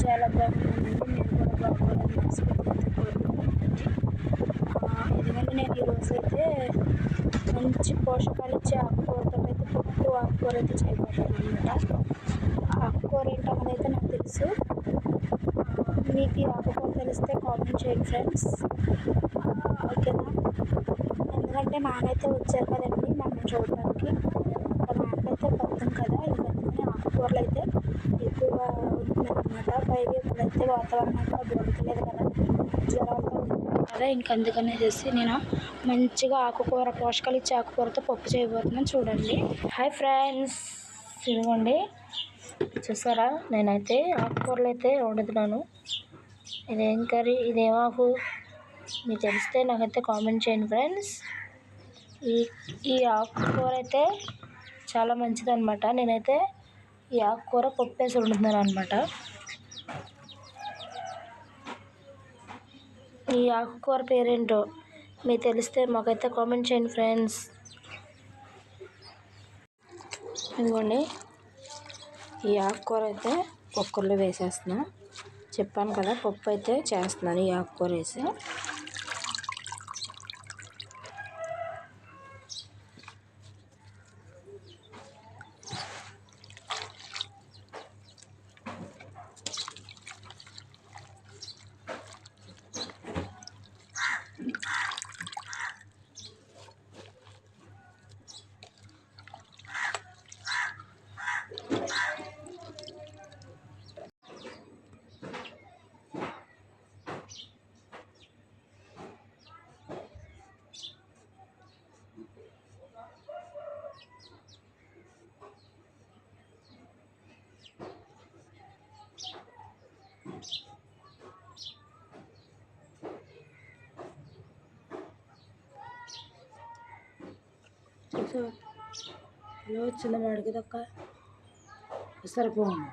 చాలా బాగున్నానండి మీరు కూడా బాగోవాలని మనస్ఫూర్తిగా అయితే కోరుకుంటున్నానండి నేను ఈరోజు అయితే మంచి పోషకాలు ఇచ్చే ఆకుకూరతో అయితే పప్పు ఆకుకూర అయితే చేయబోతున్నాను అనమాట ఆకుకూర ఏంటో అయితే నాకు తెలుసు మీకు ఈ ఆకుకూర తెలిస్తే కామెంట్ చేయండి ఫ్రెండ్స్ ఓకేనా ఎందుకంటే నానైతే వచ్చారు కదండి నన్ను చూడడానికి ఇంకా నాకైతే కదా ఇంకా ఆకుకూరలు అయితే ఎక్కువగా ఉంటుందన్నమాట. అనమాట పైగా ఇప్పుడైతే వాతావరణం కూడా దొరకలేదు కదా. జ్వరాలతో కదా ఇంక అందుకనే చేసి నేను మంచిగా ఆకుకూర పోషకాలు ఇచ్చే ఆకుకూరతో పప్పు చేయబోతున్నాను. చూడండి. హాయ్ ఫ్రెండ్స్ ఇదిగోండి. చూసారా? నేనైతే ఆకుకూరలు అయితే వండుతున్నాను. ఇదేం కర్రీ? ఇదేమాకు ఆకు. మీకు తెలిస్తే నాకైతే కామెంట్ చేయండి ఫ్రెండ్స్ ఈ ఈ ఆకుకూర అయితే చాలా మంచిది అనమాట నేనైతే ఈ ఆకుకూర పప్పు వేసి వండుతున్నాను అనమాట ఈ ఆకుకూర పేరేంటో మీకు తెలిస్తే మాకైతే కామెంట్ చేయండి ఫ్రెండ్స్. ఇదిగోండి. ఈ ఆకుకూర అయితే కుక్కర్లో వేసేస్తున్నా. చెప్పాను కదా పప్పు అయితే చేస్తున్నాను ఈ ఆకుకూర వేసి చూసా ఎలా వచ్చింది వాడికి దక్క సరిపోయింది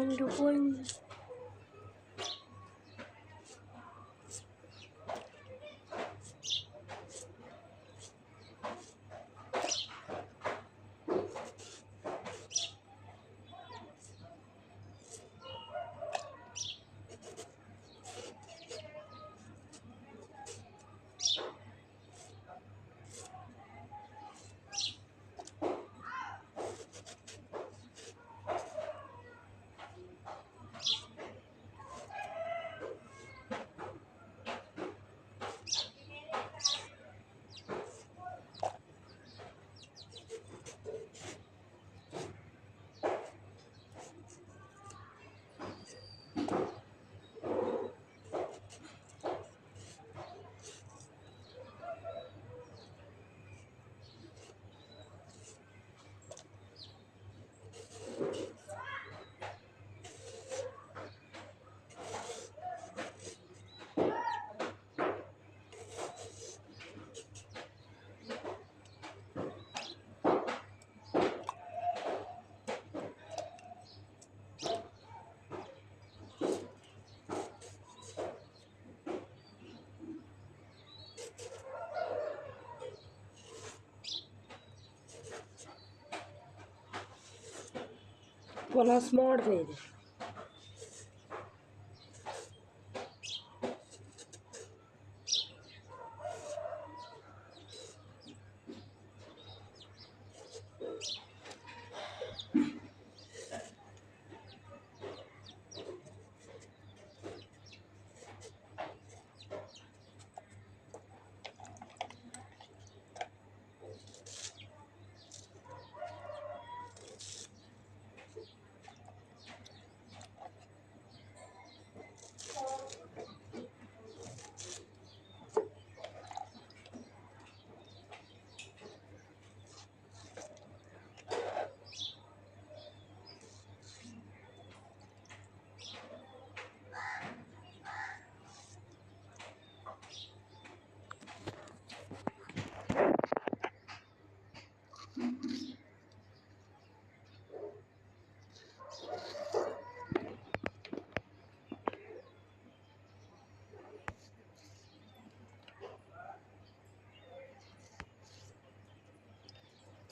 Runde holen. Bana ısmarladık.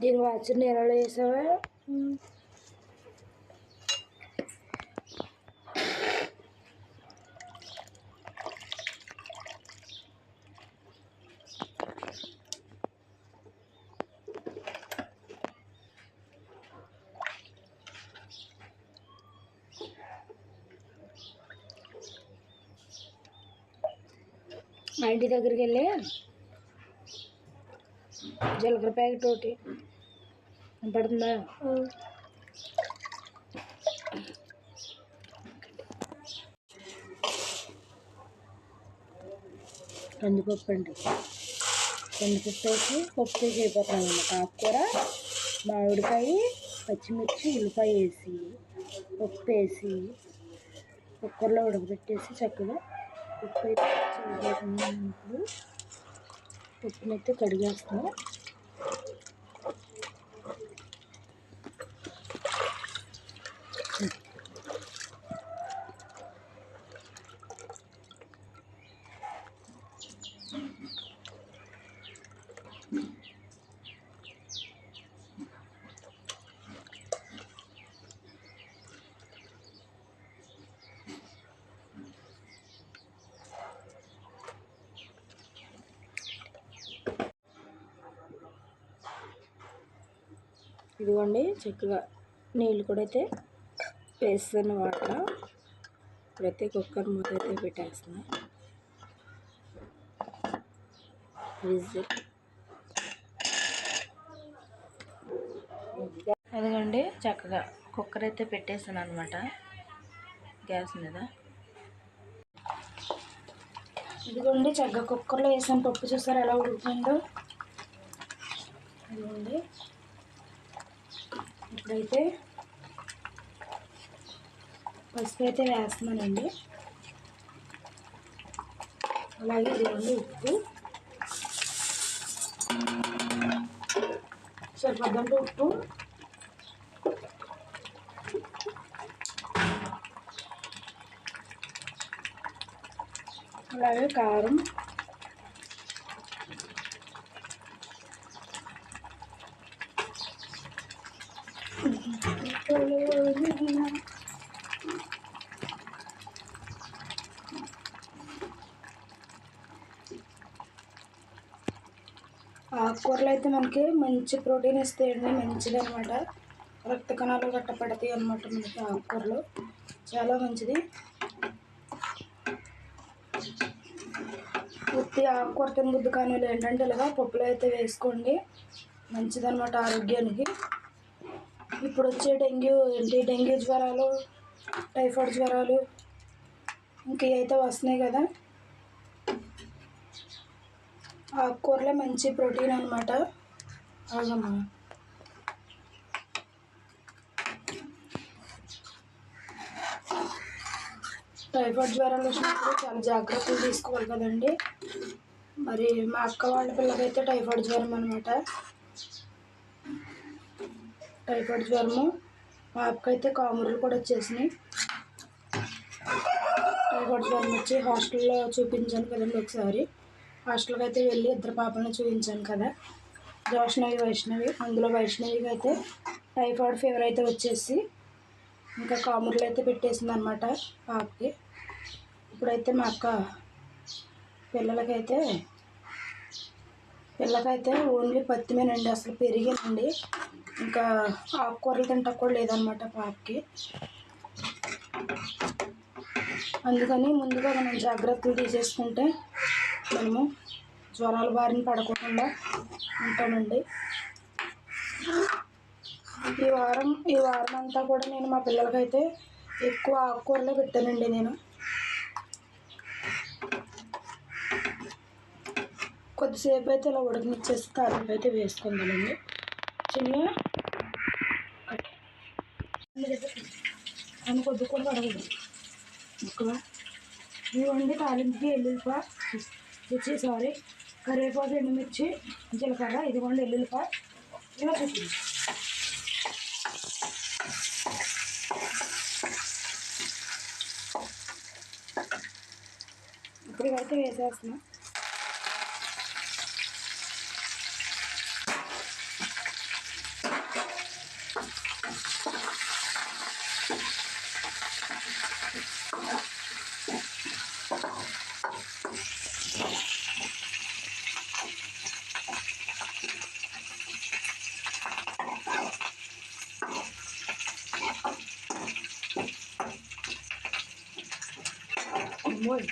దీని వాచి నీళ్ళలో వేసావా? మా ఇంటి దగ్గరికి వెళ్ళి జీలకర్ర ప్యాకెట్ ఒకటి. పడుతుందా? కందిపప్పు అండి. కందిపప్పు వేసి పప్పు వేసి అయిపోతాం అన్నమాట. ఆకుకూర మామిడికాయ పచ్చిమిర్చి ఉల్లిపాయ వేసి ఉప్పు వేసి కుక్కర్లో ఉడకబెట్టేసి చక్కగా ఉప్పు అయితే ఇప్పుడు ఉప్పునైతే కడిగేస్తాను. ఇదిగోండి చక్కగా నీళ్ళు కూడా అయితే వేస్తాను వాటర్ ఇప్పుడైతే కుక్కర్ మూత అయితే పెట్టేస్తున్నా. విజిల్ అదిగోండి చక్కగా కుక్కర్ అయితే పెట్టేసాను అనమాట గ్యాస్ మీద. ఇదిగోండి చక్కగా కుక్కర్లో వేసాను. పప్పు చూసారు ఎలా ఉడుకుతుందో ఇదిగోండి. ఇప్పుడైతే పసుపు అయితే వేస్తున్నానండి. అలాగే ఇదిగోండి ఉప్పు. సరిపోద్దంటే ఉప్పు. అలాగే కారం ఆకుకూరలు అయితే మనకి మంచి ప్రోటీన్ ఇస్తాయండి మంచిది అనమాట రక్త కణాలు గట్ట పడతాయి అనమాట మనకి ఆకుకూరలు చాలా మంచిది. ఉత్తి ఆకుకూర తినబుద్ది కానీ ఏంటంటే ఇలాగా పప్పులో అయితే వేసుకోండి. మంచిదన్నమాట ఆరోగ్యానికి. ఇప్పుడు వచ్చే డెంగ్యూ ఏంటి? డెంగ్యూ జ్వరాలు టైఫాయిడ్ జ్వరాలు ఇంక అయితే వస్తున్నాయి కదా? ఆకుకూరలే మంచి ప్రోటీన్ అనమాట అవునమ్మా టైఫాయిడ్ జ్వరం వచ్చినప్పుడు చాలా జాగ్రత్తలు తీసుకోవాలి కదండి. మరి మా అక్క వాళ్ళ పిల్లకైతే టైఫాయిడ్ జ్వరం అనమాట టైఫాయిడ్ జ్వరము మా అక్కకైతే కామురులు కూడా వచ్చేసినాయి. టైఫాయిడ్ జ్వరం వచ్చి హాస్టల్లో చూపించాను కదండి ఒకసారి. హాస్టల్కి అయితే వెళ్ళి ఇద్దరు పాపలను చూపించాను కదా. జోష్ణవి వైష్ణవి అందులో వైష్ణవికి అయితే టైఫాయిడ్ ఫీవర్ అయితే వచ్చేసి ఇంకా కాముర్లు అయితే పెట్టేసింది అనమాట పాపకి. ఇప్పుడైతే మా అక్క పిల్లలకైతే పిల్లకైతే ఓన్లీ పత్తిమేనండి అసలు పెరిగినండి ఇంకా ఆకుకూరలు తింటా కూడా లేదనమాట పాపకి. అందుకని ముందుగా మనం జాగ్రత్తలు తీసేసుకుంటే మనము జ్వరాల బారిన పడకుండా ఉంటానండి. ఈ వారం ఈ వారం అంతా కూడా నేను మా పిల్లలకైతే ఎక్కువ ఆకుకూరలే పెట్టానండి నేను. కొద్దిసేపు అయితే ఇలా ఉడకనిచ్చేసి తాలింపు అయితే వేసుకుందామండి. చిన్న అని కొద్ది కూడా పడకూడదు. ఎక్కువ. ఇవ్వండి తాలింపుకి ఎల్లుల్లిపాయ. సారీ కరివేపాకు ఎండుమిర్చి జీలకర్ర ఇదిగోండి ఎల్లుల్లిపాయ. ఇలా చూపింది ఇప్పటికైతే వేసేస్తున్నాం. మోయ్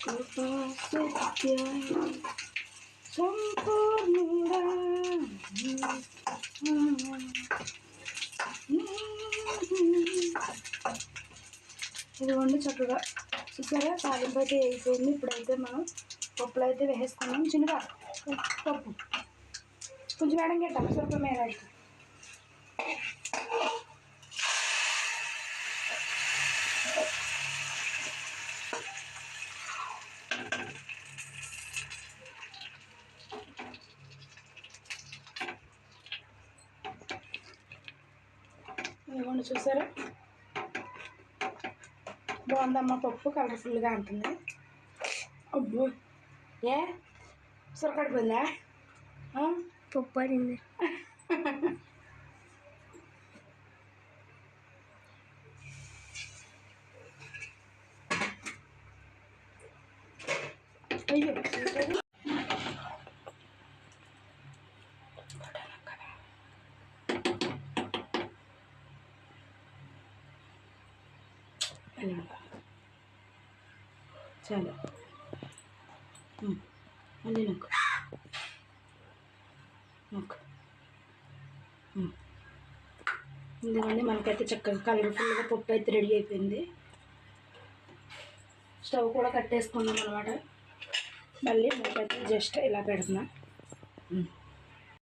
కృపా సత్య సంపూర్ణుడా ఇదిగోండి చక్కగా చూసారా? తాలింపు అయితే వేసేయండి ఇప్పుడైతే మనం పప్పులు అయితే వేసేసుకున్నాం చిన్నగా పప్పు. కొంచెం వేడం గెట్టాం స్వల్ప అయితే. బాగుందమ్మా పప్పు కలర్ఫుల్గా ఉంటుంది అబ్బో. ఏ? సొరకడిపోయిందా పప్పు పడింది. అయ్యో. చాలు. మళ్ళీ నొక్కు. నొక్కు. ఎందుకంటే మనకైతే చక్కగా కలర్ఫుల్గా పప్పు అయితే రెడీ అయిపోయింది. స్టవ్ కూడా కట్టేసుకున్నాం అనమాట మళ్ళీ మనకైతే జస్ట్ ఇలా పెడుతున్నాం.